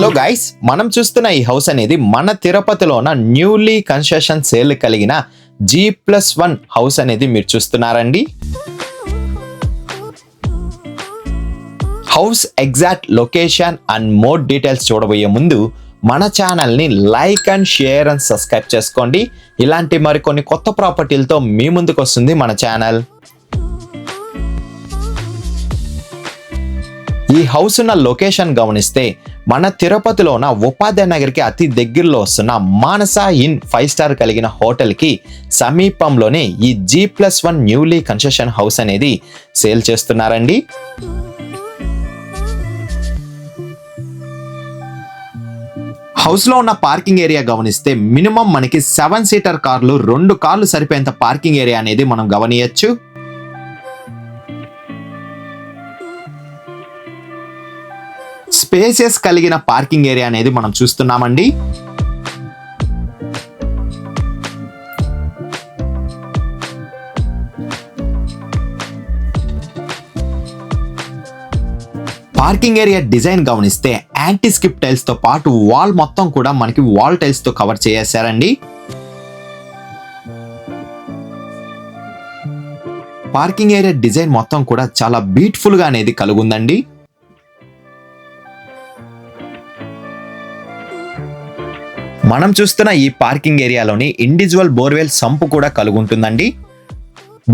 Hello guys మనం చూస్తున్న ఈ హౌస్ అనేది మన తిరుపతిలో ఉన్న న్యూలీ కన్స్ట్రక్షన్ సేల్ కలిగిన జీ ప్లస్ వన్ హౌస్ అనేది మీరు చూస్తున్నారండి. House exact location and more details చూడబోయే ముందు మన ఛానల్ని like and share and subscribe చేసుకోండి. ఇలాంటి మరికొన్ని కొత్త ప్రాపర్టీలతో మీ ముందుకు వస్తుంది మన ఛానల్ ఈ హౌస్ ఉన్న లొకేషన్ గమనిస్తే మన తిరుపతిలో ఉన్న ఉపాధ్యాయ నగర్కి అతి దగ్గరలో వస్తున్న మానస ఇన్ ఫైవ్ స్టార్ కలిగిన హోటల్కి సమీపంలోనే ఈ G plus one newly construction house అనేది సేల్ చేస్తున్నారండి. హౌస్లో ఉన్న పార్కింగ్ ఏరియా గమనిస్తే మినిమం మనకి సెవెన్ సీటర్ కార్లు రెండు కార్లు సరిపోయేంత పార్కింగ్ ఏరియా అనేది మనం గమనియచ్చు. స్పేసెస్ కలిగిన పార్కింగ్ ఏరియా అనేది మనం చూస్తున్నామండి. పార్కింగ్ ఏరియా డిజైన్ గమనిస్తే యాంటీ స్కిప్ టైల్స్తో పాటు వాల్ మొత్తం కూడా మనకి వాల్ టైల్స్తో కవర్ చేసేసారండి. పార్కింగ్ ఏరియా డిజైన్ మొత్తం కూడా చాలా బ్యూటిఫుల్గా అనేది కలుగుందండి. మనం చూస్తున్న ఈ పార్కింగ్ ఏరియాలోని ఇండివిజువల్ బోర్వెల్ సంపు కూడా కలుగుంటుందండి.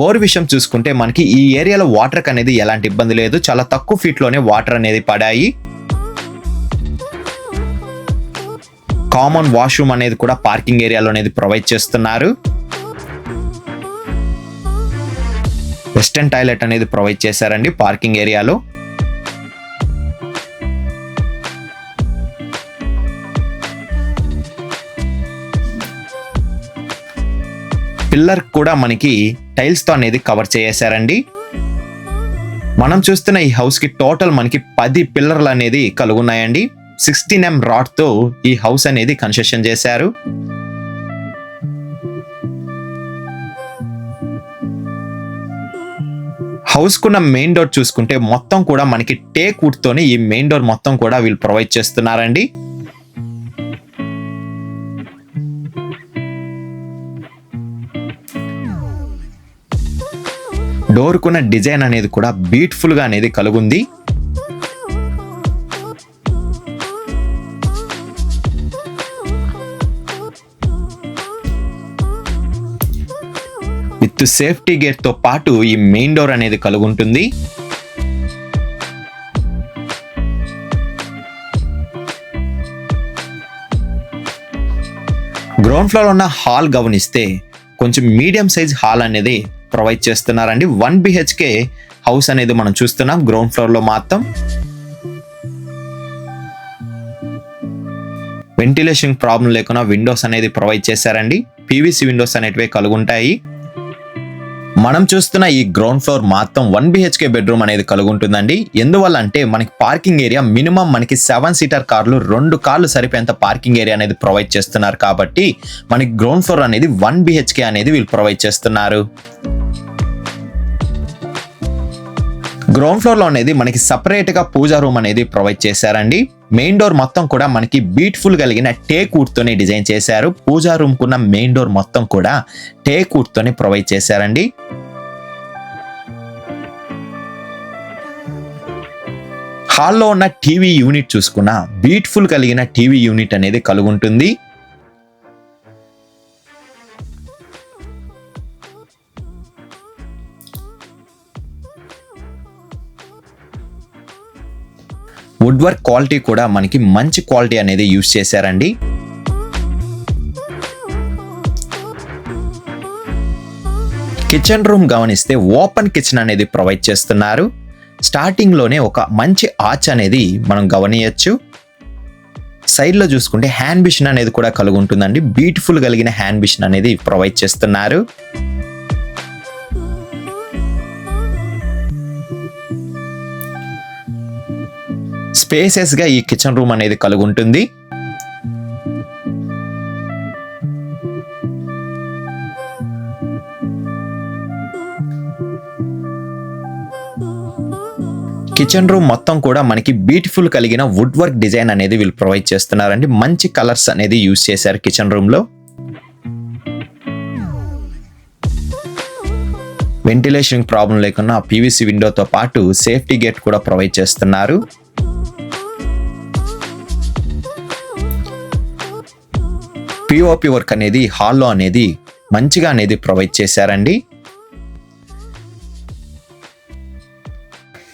బోర్ విషయం చూసుకుంటే మనకి ఈ ఏరియాలో వాటర్ అనేది ఎలాంటి ఇబ్బంది లేదు. చాలా తక్కువ ఫీట్లోనే వాటర్ అనేది పడాయి. కామన్ వాష్రూమ్ అనేది కూడా పార్కింగ్ ఏరియాలో అనేది ప్రొవైడ్ చేస్తున్నారు. వెస్టర్న్ టాయిలెట్ అనేది ప్రొవైడ్ చేశారండి పార్కింగ్ ఏరియాలో పిల్లర్ కూడా మనకి టైల్స్తో అనేది కవర్ చేసేసారండి మనం చూస్తున్న ఈ హౌస్కి టోటల్ మనకి పది పిల్లర్లు అనేది కలుగున్నాయండి. సిక్స్టీన్ ఎం రాడ్తో ఈ హౌస్ అనేది కన్స్ట్రక్షన్ చేశారు. హౌస్కున్న మెయిన్ డోర్ చూసుకుంటే మొత్తం కూడా మనకి టేక్ వుడ్తోనే ఈ మెయిన్ డోర్ మొత్తం కూడా వీళ్ళు ప్రొవైడ్ చేస్తున్నారండి. డోర్కున్న డిజైన్ అనేది కూడా బ్యూటిఫుల్గా అనేది కలుగుంది. విత్ సేఫ్టీ గేట్తో పాటు ఈ మెయిన్ డోర్ అనేది కలుగుంటుంది. గ్రౌండ్ ఫ్లోర్ ఉన్న హాల్ గమనిస్తే కొంచెం మీడియం సైజ్ హాల్ అనేది ప్రొవైడ్ చేస్తున్నారండి. వన్ బిహెచ్కే హౌస్ అనేది మనం చూస్తున్నాం. గ్రౌండ్ ఫ్లోర్లో మాత్రం. వెంటిలేషన్ ప్రాబ్లం లేకుండా విండోస్ అనేది ప్రొవైడ్ చేశారండి. పీవీసీ విండోస్ అనేటివి కలుగుంటాయి. మనం చూస్తున్న ఈ గ్రౌండ్ ఫ్లోర్ మాత్రం వన్ బిహెచ్కే బెడ్రూమ్ అనేది కలుగుంటుందండి. ఎందువల్ల అంటే మనకి పార్కింగ్ ఏరియా మినిమం మనకి సెవెన్ సీటర్ కార్లు రెండు కార్లు సరిపోయేంత పార్కింగ్ ఏరియా అనేది ప్రొవైడ్ చేస్తున్నారు కాబట్టి మనకి గ్రౌండ్ ఫ్లోర్ అనేది వన్ బిహెచ్కే అనేది వీళ్ళు ప్రొవైడ్ చేస్తున్నారు. గ్రౌండ్ ఫ్లోర్లో అనేది మనకి సపరేట్గా పూజా రూమ్ అనేది ప్రొవైడ్ చేశారండి. మెయిన్ డోర్ మొత్తం కూడా మనకి బ్యూటిఫుల్ కలిగిన టేక్ వుడ్ తోనే డిజైన్ చేశారు. పూజా రూమ్ కున్న మెయిన్ డోర్ మొత్తం కూడా టేక్ వుడ్ తోనే ప్రొవైడ్ చేశారండి హాల్లో ఉన్న టీవీ యూనిట్ చూసుకున్న బ్యూటిఫుల్ కలిగిన టీవీ యూనిట్ అనేది కలుగుంటుంది. వుడ్ వర్క్ క్వాలిటీ కూడా మనకి మంచి క్వాలిటీ అనేది యూస్ చేశారండి. కిచెన్ రూమ్ గమనిస్తే ఓపెన్ కిచెన్ అనేది ప్రొవైడ్ చేస్తున్నారు. స్టార్టింగ్లోనే ఒక మంచి ఆర్చ్ అనేది మనం గమనియచ్చు. సైడ్లో చూసుకుంటే హ్యాండ్ బిషన్ అనేది కూడా కలిగి బ్యూటిఫుల్ కలిగిన హ్యాండ్ బిషన్ అనేది ప్రొవైడ్ చేస్తున్నారు. స్పేసెస్గా ఈ కిచెన్ రూమ్ అనేది కలిగి ఉంటుంది కిచెన్ రూమ్ మొత్తం కూడా మనకి బ్యూటిఫుల్ కలిగిన వుడ్ వర్క్ డిజైన్ అనేది వీళ్ళు ప్రొవైడ్ చేస్తున్నారండి. మంచి కలర్స్ అనేది యూస్ చేశారు కిచెన్ రూమ్లో వెంటిలేషన్ ప్రాబ్లం లేకుండా పీవీసీ విండోతో పాటు సేఫ్టీ గేట్ కూడా ప్రొవైడ్ చేస్తున్నారు. పిఓపి వర్క్ అనేది హాల్లో అనేది మంచిగా అనేది ప్రొవైడ్ చేశారండి.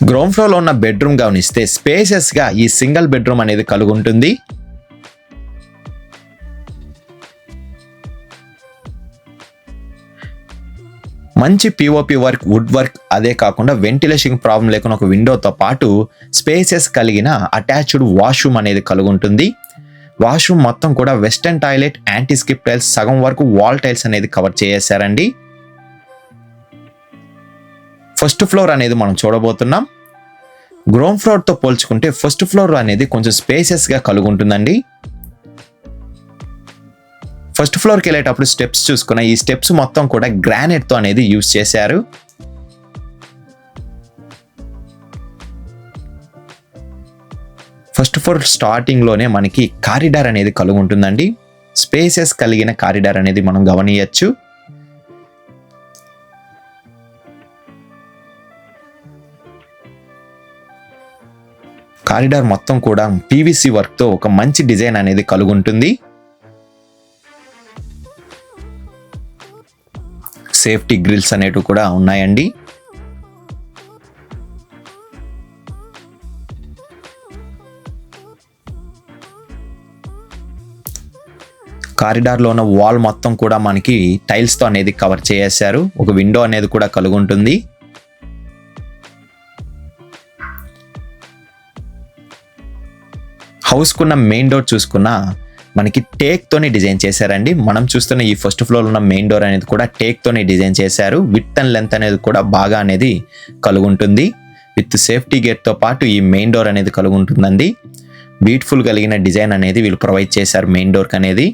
గ్రౌండ్ ఫ్లోర్లో ఉన్న బెడ్రూమ్ గమనిస్తే స్పేసెస్గా ఈ సింగిల్ బెడ్రూమ్ అనేది కలిగి ఉంటుంది మంచి పిఓపి వర్క్ వుడ్ వర్క్ అదే కాకుండా వెంటిలేషన్ ప్రాబ్లం లేకుండా ఒక విండోతో పాటు స్పేసెస్ కలిగిన అటాచ్డ్ వాష్రూమ్ అనేది కలుగుంటుంది. ఉంటుంది వాష్రూమ్ మొత్తం కూడా western toilet anti skip tiles సగం వరకు వాల్ టైల్స్ అనేది కవర్ చేసేసారండి. ఫస్ట్ ఫ్లోర్ అనేది మనం చూడబోతున్నాం. గ్రౌండ్ ఫ్లోర్తో పోల్చుకుంటే ఫస్ట్ ఫ్లోర్ అనేది కొంచెం స్పేసెస్గా కలిగి ఉంటుందండి ఫస్ట్ ఫ్లోర్కి వెళ్ళేటప్పుడు స్టెప్స్ చూసుకున్న ఈ స్టెప్స్ మొత్తం కూడా గ్రానైట్తో అనేది యూస్ చేశారు. ఫస్ట్ ఫ్లోర్ స్టార్టింగ్లోనే మనకి కారిడార్ అనేది కలిగి ఉంటుందండి స్పేసెస్ కలిగిన కారిడార్ అనేది మనం గమనియచ్చు. కారిడార్ మొత్తం కూడా పీవీసీ వర్క్తో ఒక మంచి డిజైన్ అనేది కలిగి ఉంటుంది సేఫ్టీ గ్రిల్స్ అనేటివి కూడా ఉన్నాయండి. కారిడార్లో ఉన్న వాల్ మొత్తం కూడా మనకి టైల్స్తో అనేది కవర్ చేసేసారు ఒక విండో అనేది కూడా కలిగి ఉంటుంది హౌస్కున్న మెయిన్ డోర్ చూసుకున్న మనకి టేక్తోనే డిజైన్ చేశారండి. మనం చూస్తున్న ఈ ఫస్ట్ ఫ్లోర్ ఉన్న మెయిన్ డోర్ అనేది కూడా టేక్తోనే డిజైన్ చేశారు. విత్ అండ్ లెంత్ అనేది కూడా బాగా అనేది కలుగుంటుంది. విత్ సేఫ్టీ గేట్తో పాటు ఈ మెయిన్ డోర్ అనేది కలుగుంటుందండి. బ్యూటిఫుల్ కలిగిన డిజైన్ అనేది వీళ్ళు ప్రొవైడ్ చేశారు మెయిన్ డోర్కి అనేది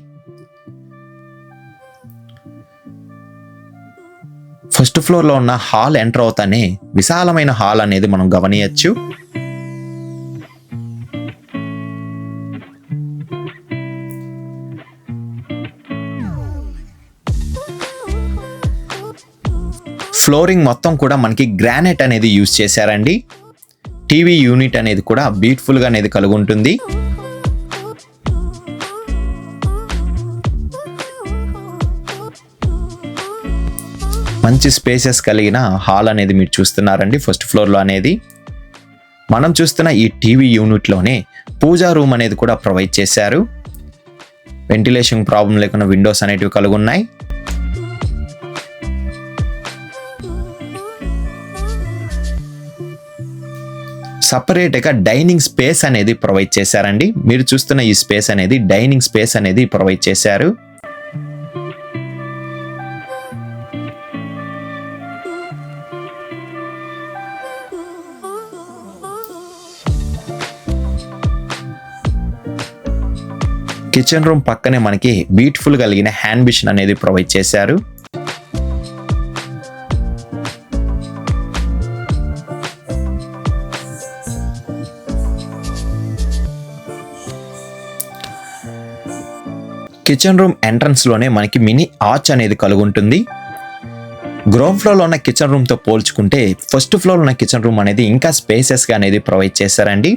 ఫస్ట్ ఫ్లోర్లో ఉన్న హాల్ ఎంటర్ అవుతానే విశాలమైన హాల్ అనేది మనం గమనియచ్చు. ఫ్లోరింగ్ మొత్తం కూడా మనకి గ్రానైట్ అనేది యూస్ చేశారండి. టీవీ యూనిట్ అనేది కూడా బ్యూటిఫుల్గా అనేది కలిగి ఉంటుంది మంచి స్పేసెస్ కలిగిన హాల్ అనేది మీరు చూస్తున్నారండి ఫస్ట్ ఫ్లోర్లో అనేది. మనం చూస్తున్న ఈ టీవీ యూనిట్లోనే పూజా రూమ్ అనేది కూడా ప్రొవైడ్ చేశారు. వెంటిలేషన్ ప్రాబ్లం లేకుండా విండోస్ అనేటివి కలిగి ఉన్నాయి సపరేట్గా డైనింగ్ స్పేస్ అనేది ప్రొవైడ్ చేశారండి. మీరు చూస్తున్న ఈ స్పేస్ అనేది డైనింగ్ స్పేస్ అనేది ప్రొవైడ్ చేశారు. కిచెన్ రూమ్ పక్కనే మనకి బ్యూటిఫుల్ కలిగిన హ్యాండ్ మిషన్ అనేది ప్రొవైడ్ చేశారు. కిచెన్ రూమ్ ఎంట్రన్స్లోనే మనకి మినీ ఆర్చ్ అనేది కలిగి ఉంటుంది గ్రౌండ్ ఫ్లోర్లో ఉన్న కిచెన్ రూమ్తో పోల్చుకుంటే ఫస్ట్ ఫ్లోర్ ఉన్న కిచెన్ రూమ్ అనేది ఇంకా స్పేసెస్గా అనేది ప్రొవైడ్ చేశారండి.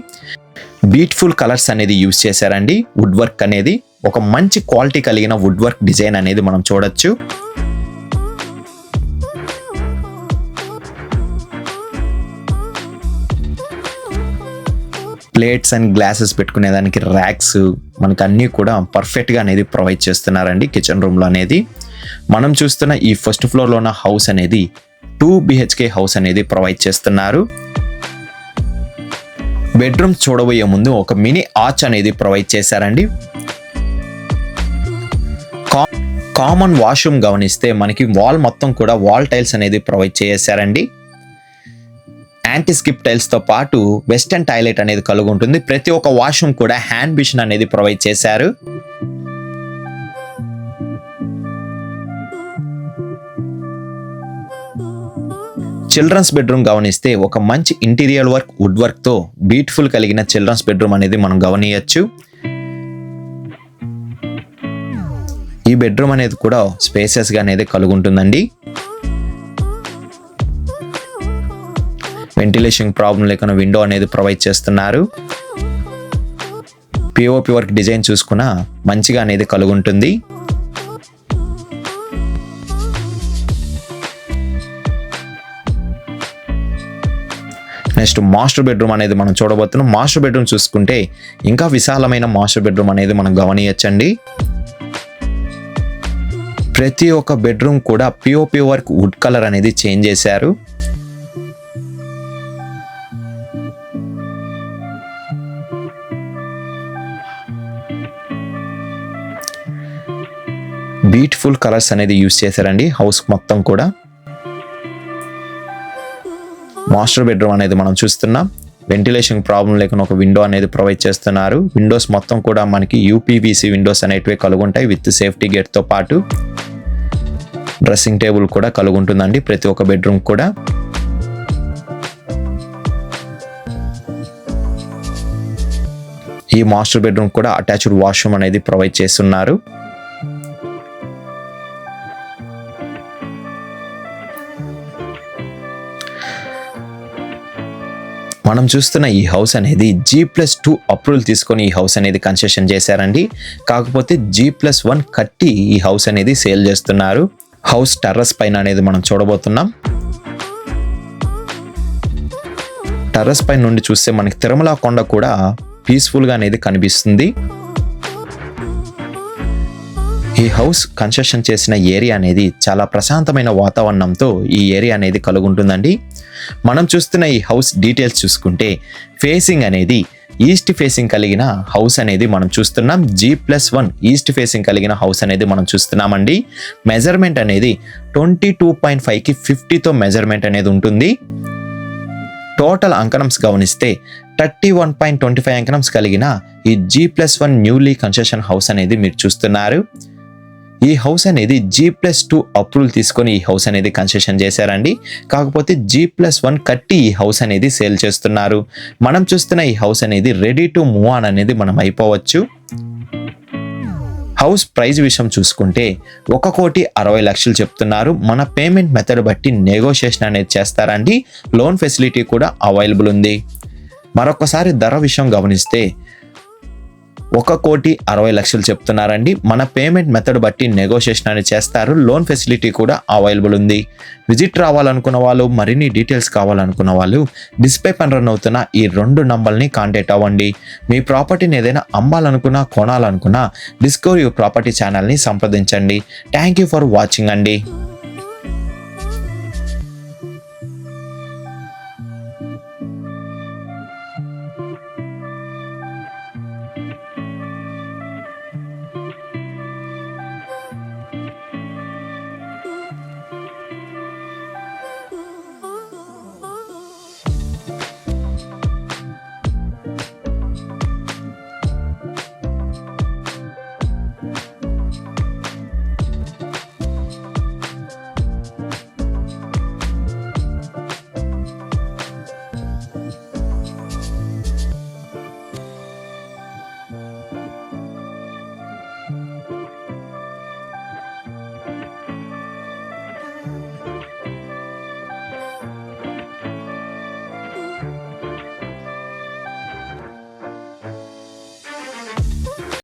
బ్యూటిఫుల్ కలర్స్ అనేది యూస్ చేశారండి. వుడ్ వర్క్ అనేది ఒక మంచి క్వాలిటీ కలిగిన వుడ్ వర్క్ డిజైన్ అనేది మనం చూడొచ్చు. ప్లేట్స్ అండ్ గ్లాసెస్ పెట్టుకునేదానికి ర్యాక్స్ మనకు అన్నీ కూడా పర్ఫెక్ట్గా అనేది ప్రొవైడ్ చేస్తున్నారండి కిచెన్ రూమ్లో అనేది. మనం చూస్తున్న ఈ ఫస్ట్ ఫ్లోర్లో ఉన్న హౌస్ అనేది టూ బిహెచ్కే హౌస్ అనేది ప్రొవైడ్ చేస్తున్నారు. బెడ్రూమ్ చూడబోయే ముందు ఒక మినీ ఆర్చ్ అనేది ప్రొవైడ్ చేశారండి. కా- కామన్ వాష్రూమ్ గమనిస్తే మనకి వాల్ మొత్తం కూడా వాల్ టైల్స్ అనేది ప్రొవైడ్ చేశారండి. యాంటీ స్కిప్ పాటు వెస్టర్న్ టాయిలెట్ అనేది కలిగి ఉంటుంది ప్రతి ఒక్క వాష్రూమ్ కూడా హ్యాండ్ బిషన్ అనేది ప్రొవైడ్ చేశారు. చిల్డ్రన్స్ బెడ్రూమ్ గమనిస్తే ఒక మంచి ఇంటీరియర్ వర్క్ వుడ్ వర్క్తో బ్యూటిఫుల్ కలిగిన చిల్డ్రన్స్ బెడ్రూమ్ అనేది మనం గమనియచ్చు. ఈ బెడ్రూమ్ అనేది కూడా స్పేసెస్గా అనేది కలిగి ఉంటుందండి వెంటిలేషన్ ప్రాబ్లం లేకుండా విండో అనేది ప్రొవైడ్ చేస్తున్నారు. పిఓపి వర్క్ డిజైన్ చూసుకున్న మంచిగా అనేది కలిగి నెక్స్ట్ మాస్టర్ బెడ్రూమ్ అనేది మనం చూడబోతున్నాం. మాస్టర్ బెడ్రూమ్ చూసుకుంటే ఇంకా విశాలమైన మాస్టర్ బెడ్రూమ్ అనేది మనం గమనించండి. ప్రతి ఒక్క బెడ్రూమ్ కూడా పిఓపి వర్క్ వుడ్ కలర్ అనేది చేంజ్ చేశారు. బ్యూటిఫుల్ కలర్స్ అనేది యూస్ చేశారండి. హౌస్ మొత్తం కూడా. మాస్టర్ బెడ్రూమ్ అనేది మనం చూస్తున్నాం. వెంటిలేషన్ ప్రాబ్లం లేకుండా ఒక విండో అనేది ప్రొవైడ్ చేస్తున్నారు. విండోస్ మొత్తం కూడా మనకి యూపీవీసీ విండోస్ అనేటివి కలుగుంటాయి విత్ సేఫ్టీ గేట్తో పాటు. డ్రెస్సింగ్ టేబుల్ కూడా కలుగుంటుందండి ప్రతి ఒక్క బెడ్రూమ్ కూడా. ఈ మాస్టర్ బెడ్రూమ్ కూడా అటాచ్డ్ వాష్రూమ్ అనేది ప్రొవైడ్ చేస్తున్నారు. మనం చూస్తున్న ఈ హౌస్ అనేది జీ ప్లస్ టూ అప్రూవల్ తీసుకొని ఈ హౌస్ అనేది కన్స్ట్రక్షన్ చేశారండి. కాకపోతే జీ ప్లస్ వన్ కట్టి ఈ హౌస్ అనేది సేల్ చేస్తున్నారు. హౌస్ టెర్రస్ పైన అనేది మనం చూడబోతున్నాం. టెర్రస్ పైన నుండి చూస్తే మనకి తిరుమల కొండ కూడా పీస్ఫుల్గా అనేది కనిపిస్తుంది. ఈ హౌస్ కన్స్ట్రక్షన్ చేసిన ఏరియా అనేది చాలా ప్రశాంతమైన వాతావరణంతో ఈ ఏరియా అనేది కలుగుంటుందండి. మనం చూస్తున్న ఈ హౌస్ డీటెయిల్స్ చూసుకుంటే ఫేసింగ్ అనేది ఈస్ట్ ఫేసింగ్ కలిగిన హౌస్ అనేది మనం చూస్తున్నాం. G plus one east facing కలిగిన హౌస్ అనేది మనం చూస్తున్నామండి. మెజర్మెంట్ అనేది ట్వంటీ టూ పాయింట్ ఫైవ్కి ఫిఫ్టీతో మెజర్మెంట్ అనేది ఉంటుంది. టోటల్ అంకణంస్ గమనిస్తే thirty one point twenty five అంకణమ్స్ కలిగిన ఈ G plus one newly construction house అనేది మీరు చూస్తున్నారు. ఈ హౌస్ అనేది జీ ప్లస్ టూ అప్రూవల్ తీసుకొని ఈ హౌస్ అనేది కన్స్ట్రక్షన్ చేశారండి. కాకపోతే జీ ప్లస్ వన్ కట్టి ఈ హౌస్ అనేది సేల్ చేస్తున్నారు. మనం చూస్తున్న ఈ హౌస్ అనేది రెడీ టు మూవ్ ఆన్ అనేది మనం అయిపోవచ్చు. హౌస్ ప్రైజ్ విషయం చూసుకుంటే ఒక కోటి అరవై లక్షలు చెప్తున్నారు. మన పేమెంట్ మెథడ్ బట్టి నెగోషియేషన్ అనేది చేస్తారండి. లోన్ ఫెసిలిటీ కూడా అవైలబుల్ ఉంది. మరొకసారి ధర విషయం గమనిస్తే ఒక కోటి అరవై లక్షలు చెప్తున్నారండి. మన పేమెంట్ మెథడ్ బట్టి నెగోషియేషన్ అని చేస్తారు. లోన్ ఫెసిలిటీ కూడా అవైలబుల్ ఉంది. విజిట్ రావాలనుకున్న వాళ్ళు మరిన్ని డీటెయిల్స్ కావాలనుకున్న వాళ్ళు డిస్ప్లే పని రన్ అవుతున్న ఈ రెండు నంబర్ని కాంటాక్ట్ అవ్వండి. మీ ప్రాపర్టీని ఏదైనా అమ్మాలనుకున్నా కొనాలనుకున్నా డిస్కవరీ ప్రాపర్టీ ఛానల్ని సంప్రదించండి. థ్యాంక్ యూ ఫర్ వాచింగ్ అండి.